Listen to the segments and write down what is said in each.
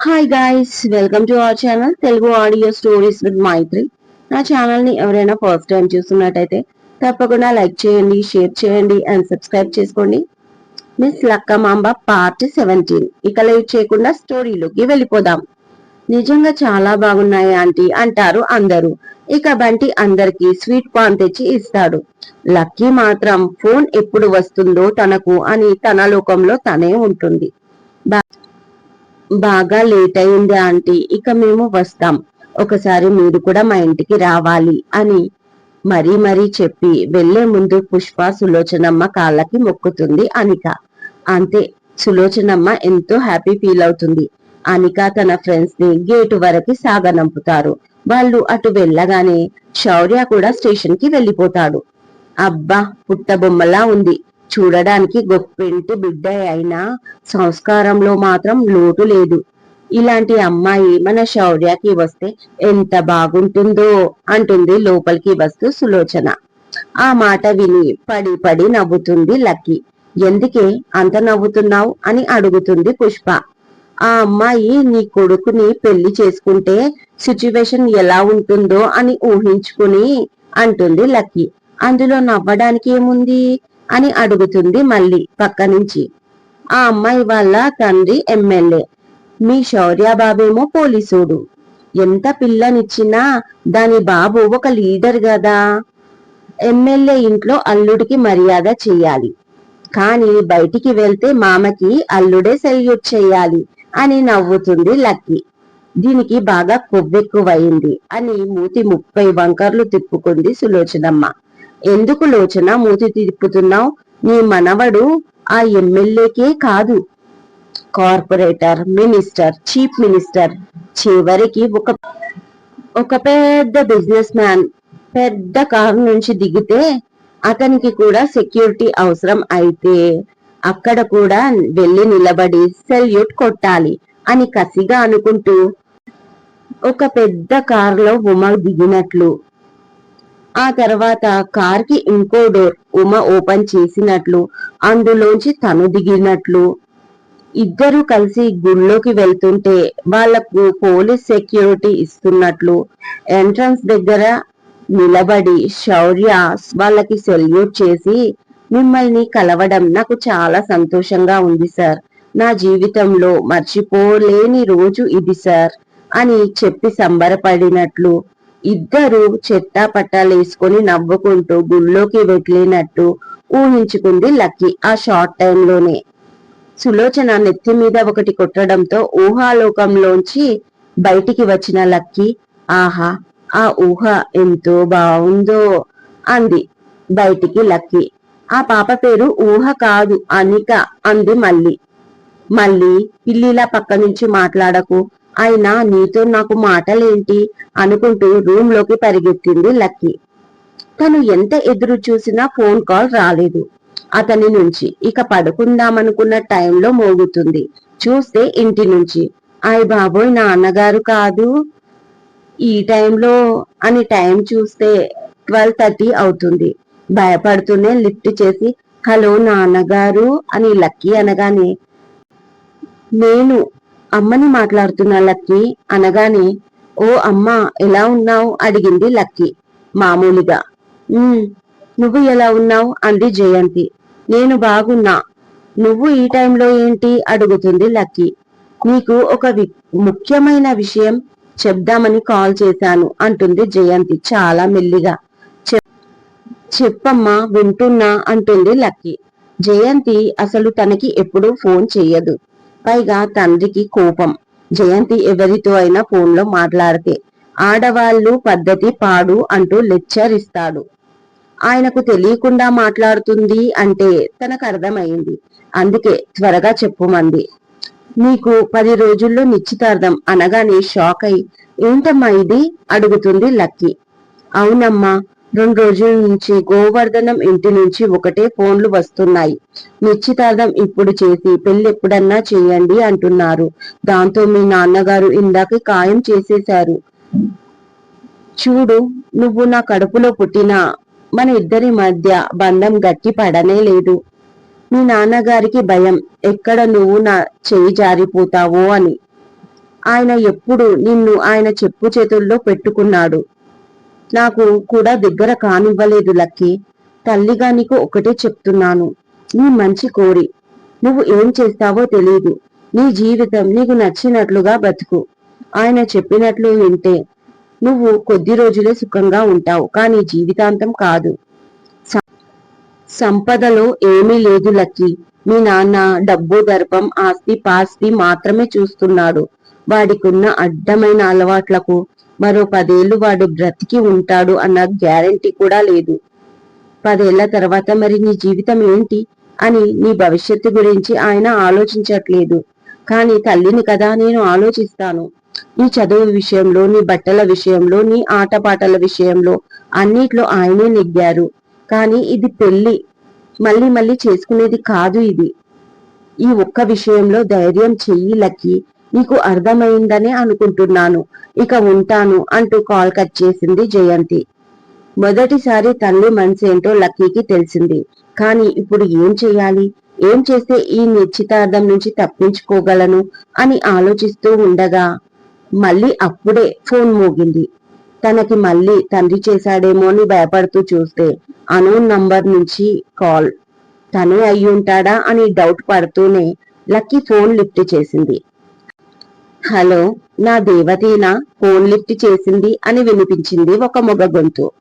Hi guys welcome to our channel Telugu audio stories with Maitri నా ఛానల్ని ఎవరైనా first time చూస్తున్నట్టయితే తప్పకుండా లైక్ చేయండి షేర్ చేయండి అండ్ సబ్స్క్రైబ్ చేసుకోండి. మిస్ లక్కమాంబ పార్ట్ సెవెంటీన్ ఇక లేట్ చేయకుండా స్టోరీలోకి వెళ్ళిపోదాం. నిజంగా చాలా బాగున్నాయి ఆంటీ అంటారు అందరూ. ఇక బంటి అందరికి స్వీట్ కార్న్ తెచ్చి ఇస్తాడు. లక్కీ మాత్రం ఫోన్ ఎప్పుడు వస్తుందో తనకు అని తన లోకంలో తనే ఉంటుంది. బాగా లేట్ అయింది ఆంటీ. ఇక మేము వస్తాం. ఒకసారి మీరు కూడా మా ఇంటికి రావాలి అని మరీ మరీ చెప్పి వెళ్ళే ముందు పుష్ప సులోచనమ్మ కాళ్ళకి మొక్కుతుంది అనిక. అంతే సులోచనమ్మ ఎంతో హ్యాపీ ఫీల్ అవుతుంది. అనిక తన ఫ్రెండ్స్ని గేటు వరకు సాగనంపుతారు. వాళ్ళు అటు వెళ్ళగానే శౌర్య కూడా స్టేషన్కి వెళ్ళిపోతాడు. అబ్బా పుట్టబొమ్మలా ఉంది. చూడడానికి గొప్పింటి బిడ్డ అయినా సంస్కారంలో మాత్రం లోటు లేదు. ఇలాంటి అమ్మాయి మన శౌర్యకి వస్తే ఎంత బాగుంటుందో అంటుంది లోపలికి వస్తూ సులోచన. ఆ మాట విని పడి పడి నవ్వుతుంది లక్కీ. ఎందుకే అంత నవ్వుతున్నావు? అని అడుగుతుంది పుష్ప. ఆ అమ్మాయి నీ కొడుకుని పెళ్ళి చేసుకుంటే సిచ్యువేషన్ ఎలా ఉంటుందో అని ఊహించుకుని అంటుంది లక్కీ. అందులో నవ్వడానికి ఏముంది? అని అడుగుతుంది మళ్ళీ పక్క నుంచి ఆ అమ్మాయి వాళ్ళ తండ్రి ఎమ్మెల్యే. మీ శౌర్య బాబేమో పోలీసుడు. ఎంత పిల్లనిచ్చినా దాని బాబు ఒక లీడర్ కదా ఎమ్మెల్యే ఇంట్లో అల్లుడికి మర్యాద చెయ్యాలి. కానీ బయటికి వెళ్తే మామకి అల్లుడే సెల్యూట్ చెయ్యాలి అని నవ్వుతుంది లక్కీ. దీనికి బాగా కొవ్వెక్కువయింది అని మూతి ముప్పై వంకర్లు తిప్పుకుంది సులోచనమ్మ. ఎందుకు లోచన మూతి తిప్పుతున్నావు? నీ మనవడు ఆ ఎమ్మెల్యేకే కాదు. కార్పొరేటర్ మినిస్టర్ చీఫ్ మినిస్టర్ చివరికి ఒక ఒక పెద్ద బిజినెస్ మ్యాన్ పెద్ద కారు నుంచి దిగితే అతనికి కూడా సెక్యూరిటీ అవసరం అయితే అక్కడ కూడా వెళ్ళి నిలబడి సెల్యూట్ కొట్టాలి అని కసిగా అనుకుంటూ ఒక పెద్ద కారులో ఉమ దిగినట్లు ఆ తర్వాత కార్కి ఇంకో డోర్ ఉమ ఓపెన్ చేసినట్లు అందులోంచి తను దిగినట్లు. ఇద్దరు కలిసి గుళ్ళోకి వెళ్తుంటే వాళ్ళకు పోలీస్ సెక్యూరిటీ ఇస్తున్నట్లు. ఎంట్రన్స్ దగ్గర నిలబడి శౌర్య వాళ్ళకి సెల్యూట్ చేసి మిమ్మల్ని కలవడం నాకు చాలా సంతోషంగా ఉంది సార్. నా జీవితంలో మర్చిపోలేని రోజు ఇది సార్ అని చెప్పి సంబరపడినట్లు. ఇద్దరు చెట్టా పట్టాలేసుకొని నవ్వుకుంటూ గుళ్ళోకి వెళ్ళినట్టు ఊహించుకుంది లక్కీ ఆ షార్ట్ టైంలోనే. సులోచన నెత్తి మీద ఒకటి కొట్టడంతో ఊహాలోకంలోంచి బయటికి వచ్చిన లక్కీ ఆహా ఆ ఊహ ఎంతో బాగుందో అంది బయటికి లక్కీ. ఆ పాప పేరు ఊహ కాదు అనిక అంది మళ్ళీ. మళ్ళీ పిల్లిలా పక్క నుంచి మాట్లాడకు అయినా నీతో నాకు మాటలేంటి? అనుకుంటూ రూమ్లోకి పరిగెత్తింది లక్కీ. తను ఎంత ఎదురు చూసినా ఫోన్ కాల్ రాలేదు. అతని నుంచి ఇక పడుకుందామనుకున్న టైంలో మోగుతుంది. చూస్తే ఇంటి నుంచి అయ్ బాబోయ్ నాన్నగారు కాదు. ఈ టైంలో అని టైం చూస్తే ట్వెల్వ్ థర్టీ అవుతుంది. భయపడుతూనే లిఫ్ట్ చేసి హలో నాన్నగారు అని లక్కీ అనగానే నేను అమ్మని మాట్లాడుతున్న లక్కీ అనగానే ఓ అమ్మ ఎలా ఉన్నావు? అడిగింది లక్కీ మామూలుగా. నువ్వు ఎలా ఉన్నావు? అంది జయంతి. నేను బాగున్నా. నువ్వు ఈ టైంలో ఏంటి? అడుగుతుంది లక్కీ. నీకు ఒక వి- ముఖ్యమైన విషయం చెప్దామని కాల్ చేశాను అంటుంది జయంతి చాలా మెల్లిగా. "చెప్- చెప్పమ్మా వింటున్నా అంటుంది లక్కీ. జయంతి అసలు తనకి ఎప్పుడూ ఫోన్ చెయ్యదు. పైగా తండ్రికి కోపం. జయంతి ఎవరితో అయినా ఫోన్లో మాట్లాడితే ఆడవాళ్ళు పద్ధతి పాడు అంటూ లెక్చర్ ఇస్తాడు ఆయనకు తెలియకుండా మాట్లాడుతుంది అంటే తనకు అర్థమైంది. అందుకే త్వరగా చెప్పుమంది నీకు పది రోజుల్లో నిశ్చితార్థం అనగానే షాక్ అయి ఏంటమ్మా ఇది? అడుగుతుంది లక్కీ. అవునమ్మా రెండు రోజుల నుంచి గోవర్ధనం ఇంటి నుంచి ఒకటే ఫోన్లు వస్తున్నాయి. నిశ్చితార్థం ఇప్పుడు చేసి పెళ్ళి ఎప్పుడన్నా చేయండి అంటున్నారు. దాంతో మీ నాన్నగారు ఇందాక ఖాయం చేసేశారు. చూడు నువ్వు నా కడుపులో పుట్టినా మన ఇద్దరి మధ్య బంధం గట్టి పడనే లేదు. మీ నాన్నగారికి భయం ఎక్కడ నువ్వు నా చేయి జారిపోతావో అని. ఆయన ఎప్పుడు నిన్ను ఆయన చెప్పు చేతుల్లో పెట్టుకున్నాడు. నాకు కూడా దగ్గర కానివ్వలేదు లక్కీ. తల్లిగా నీకు ఒకటే చెప్తున్నాను. నీ మంచి కోరి. నువ్వు ఏం చేస్తావో తెలియదు నీ జీవితం నీకు నచ్చినట్లుగా బతుకు. ఆయన చెప్పినట్లు వింటే నువ్వు కొద్ది రోజులే సుఖంగా ఉంటావు కానీ జీవితాంతం కాదు. సంపదలో ఏమీ లేదు లక్కీ. మీ నాన్న డబ్బు దర్పం ఆస్తి పాస్తి మాత్రమే చూస్తున్నాడు. వాడికున్న అడ్డమైన అలవాట్లకు మరో పదేళ్ళు వాడు బ్రతికి ఉంటాడు అన్న గ్యారెంటీ కూడా లేదు. పదేళ్ళ తర్వాత మరి నీ జీవితం ఏంటి? అని నీ భవిష్యత్తు గురించి ఆయన ఆలోచించట్లేదు. కానీ తల్లిని కదా నేను ఆలోచిస్తాను. నీ చదువు విషయంలో నీ బట్టల విషయంలో నీ ఆటపాటల విషయంలో అన్నిట్లో ఆయనే నెగ్గారు. కానీ ఇది పెళ్ళి మళ్ళీ మళ్ళీ చేసుకునేది కాదు ఇది. ఈ ఒక్క విషయంలో ధైర్యం చెయ్యి లక్కి నీకు అర్థమైందని అనుకుంటున్నాను. ఇక ఉంటాను అంటూ కాల్ కట్ చేసింది జయంతి. మొదటిసారి తల్లి మనసేంటో లక్కీకి తెలిసింది. కానీ ఇప్పుడు ఏం చేయాలి? ఏం చేస్తే ఈ నిశ్చితార్థం నుంచి తప్పించుకోగలను అని ఆలోచిస్తూ ఉండగా మళ్ళీ అప్పుడే ఫోన్ మోగింది. తనకి మళ్ళీ తండ్రి చేశాడేమో అని భయపడుతూ చూస్తే అను నంబర్ నుంచి కాల్. తనే అయి ఉంటాడా అని డౌట్ పడుతూనే లక్కీ ఫోన్ లిఫ్ట్ చేసింది. హలో నా దేవతేనా? ఫోన్ లిఫ్ట్ చేసింది అని వినిపించింది ఒక మొగ గొంతు.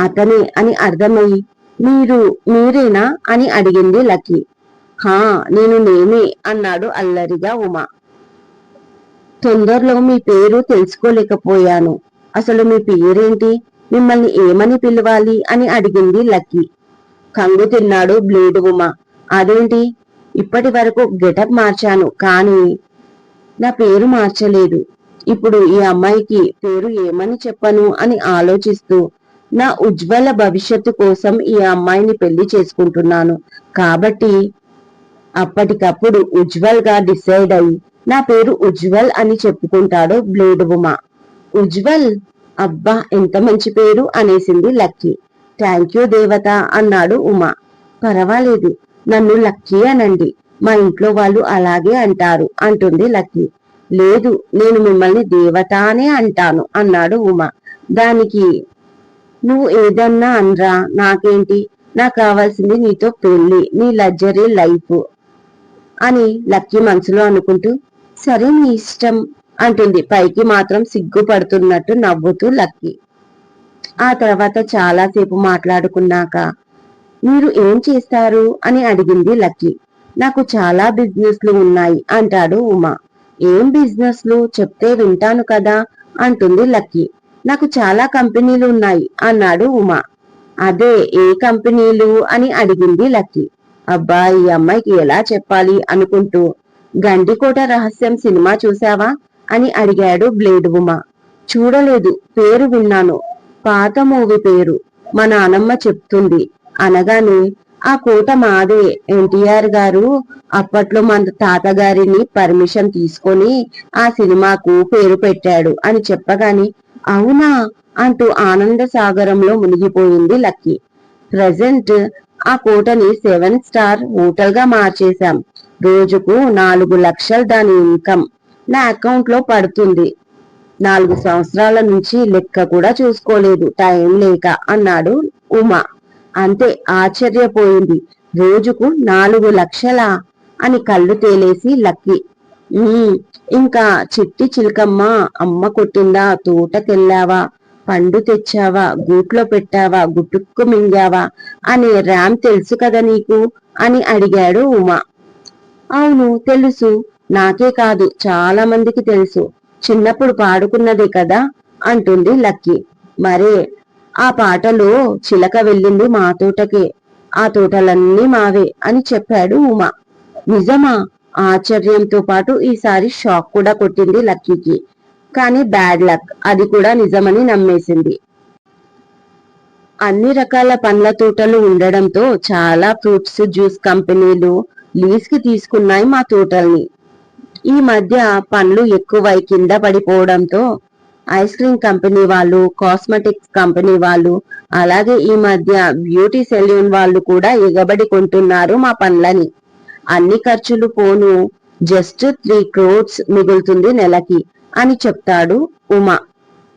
అతనే అని అర్థమయ్యి మీరు మీరేనా? అని అడిగింది లక్కీ. హా నేను నేనే అన్నాడు అల్లరిగా ఉమా. తొందరలో మీ పేరు తెలుసుకోలేకపోయాను. అసలు మీ పేరేంటి? మిమ్మల్ని ఏమని పిలవాలి? అని అడిగింది లక్కీ. కంగు తిన్నాడు బ్లేడ్ ఉమా. అదేంటి? ఇప్పటి వరకు గెటప్ మార్చాను. కానీ నా పేరు మార్చలేదు. ఇప్పుడు ఈ అమ్మాయికి పేరు ఏమని చెప్పను అని ఆలోచిస్తూ నా ఉజ్వల భవిష్యత్తు కోసం ఈ అమ్మాయిని పెళ్ళి చేసుకుంటున్నాను. కాబట్టి అప్పటికప్పుడు ఉజ్వల్గా డిసైడ్ అయ్యి నా పేరు ఉజ్వల్ అని చెప్పుకుంటాడు బ్లేడ్ ఉమా. ఉజ్వల్ అబ్బా ఎంత మంచి పేరు అనేసింది లక్కీ. థ్యాంక్ యూ దేవత అన్నాడు ఉమా. పర్వాలేదు నన్ను లక్కీ అనండి. మా ఇంట్లో వాళ్ళు అలాగే అంటారు. అంటుంది లక్కీ లేదు నేను మిమ్మల్ని దేవత అనే అంటాను అన్నాడు ఉమా. దానికి నువ్వు ఏదన్నా అనరా? నాకేంటి? నాకు కావాల్సింది నీతో పెళ్ళి నీ లగ్జరీ లైఫ్ అని లక్కీ మనసులో అనుకుంటూ సరే నీ ఇష్టం అంటుంది. పైకి మాత్రం సిగ్గుపడుతున్నట్టు నవ్వుతూ లక్కీ ఆ తర్వాత చాలాసేపు మాట్లాడుకున్నాక మీరు ఏం చేస్తారు? అని అడిగింది లక్కీ నాకు చాలా బిజినెస్లు ఉన్నాయి అంటాడు ఉమా. ఏం బిజినెస్లు? చెప్తే వింటాను కదా అంటుంది లక్కీ. నాకు చాలా కంపెనీలు ఉన్నాయి అన్నాడు ఉమా. అదే ఏ కంపెనీలు అని అడిగింది లక్కీ. అబ్బా ఈ అమ్మాయికి ఎలా చెప్పాలి అనుకుంటూ. గండికోట రహస్యం సినిమా చూసావా అని అడిగాడు బ్లేడ్ ఉమా. చూడలేదు పేరు విన్నాను. పాత మూవీ పేరు మా నానమ్మ చెప్తుంది. అనగానే ఆ కోట మాదే. ఎన్టీఆర్ గారు అప్పట్లో మన తాతగారిని పర్మిషన్ తీసుకొని ఆ సినిమాకు పేరు పెట్టాడు అని చెప్పగానే అవునా? అంటూ ఆనంద సాగరంలో మునిగిపోయింది లక్కీ. ప్రజెంట్ ఆ కోటని సెవెన్ స్టార్ హోటల్గా మార్చేశాం. రోజుకు నాలుగు లక్షలు దాని ఇన్కమ్. నా అకౌంట్లో పడుతుంది. నాలుగు సంవత్సరాల నుంచి లెక్క కూడా చూసుకోలేదు. టైం లేక అన్నాడు ఉమా. అంతే ఆశ్చర్యపోయింది. రోజుకు నాలుగు లక్షలా అని కళ్ళు తేలేసి లక్కీ. ఇంకా చిట్టి చిలకమ్మ అమ్మ కొట్టిందా తోటకెళ్ళావా పండు తెచ్చావా గూట్లో పెట్టావా గుట్టుక్కు మింగావా అని రామ్ తెలుసు కదా నీకు? అని అడిగాడు ఉమా. అవును తెలుసు. నాకే కాదు చాలా మందికి తెలుసు. చిన్నప్పుడు పాడుకున్నదే కదా అంటుంది లక్కీ. మరే ఆ పాటలో చిలక వెళ్ళింది మా తోటకే. ఆ తోటలన్నీ మావే అని చెప్పాడు ఉమా. నిజమా? ఆశ్చర్యంతో పాటు ఈసారి షాక్ కూడా కొట్టింది లక్కీకి. కానీ బ్యాడ్ లక్. అది కూడా నిజమని నమ్మేసింది. అన్ని రకాల పండ్ల తోటలు ఉండడంతో చాలా ఫ్రూట్స్ జ్యూస్ కంపెనీలు లీజ్కి తీసుకున్నాయి మా తోటల్ని. ఈ మధ్య పండ్లు ఎక్కువై కింద పడిపోవడంతో ఐస్ క్రీమ్ కంపెనీ వాళ్ళు కాస్మెటిక్స్ కంపెనీ వాళ్ళు అలాగే ఈ మధ్య బ్యూటీ సెల్యూన్ వాళ్ళు కూడా ఎగబడి కొంటున్నారు మా పనులని. అన్ని ఖర్చులు పోను జస్ట్ త్రీ క్రోడ్స్ మిగులుతుంది నెలకి అని చెప్తాడు ఉమా.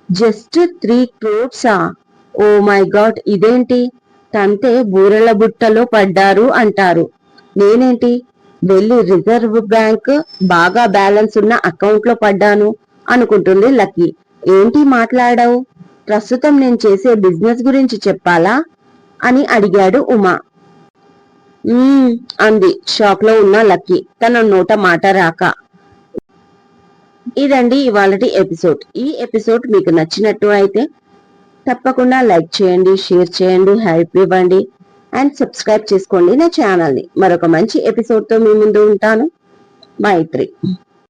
జస్ట్ త్రీ క్రోడ్సా? ఓ మై గాడ్ ఇదేంటి? తంతే బూరెల బుట్టలో పడ్డారు అంటారు. నేనేంటి? వెళ్ళి రిజర్వ్ బ్యాంక్ బాగా బ్యాలెన్స్ ఉన్న అకౌంట్లో పడ్డాను అనుకుంటుంది లక్కీ. ఏంటి మాట్లాడావు? ప్రస్తుతం నేను చేసే బిజినెస్ గురించి చెప్పాలా? అని అడిగాడు ఉమా. అంది. షాక్లో ఉన్న లక్కీ తన నోట మాట రాక. ఇదండి ఇవాళటి ఎపిసోడ్. ఈ ఎపిసోడ్ మీకు నచ్చినట్టు అయితే తప్పకుండా లైక్ చేయండి షేర్ చేయండి హెల్ప్ ఇవ్వండి అండ్ సబ్స్క్రైబ్ చేసుకోండి నా ఛానల్ని. మరొక మంచి ఎపిసోడ్తో మీ ముందు ఉంటాను. మైత్రి.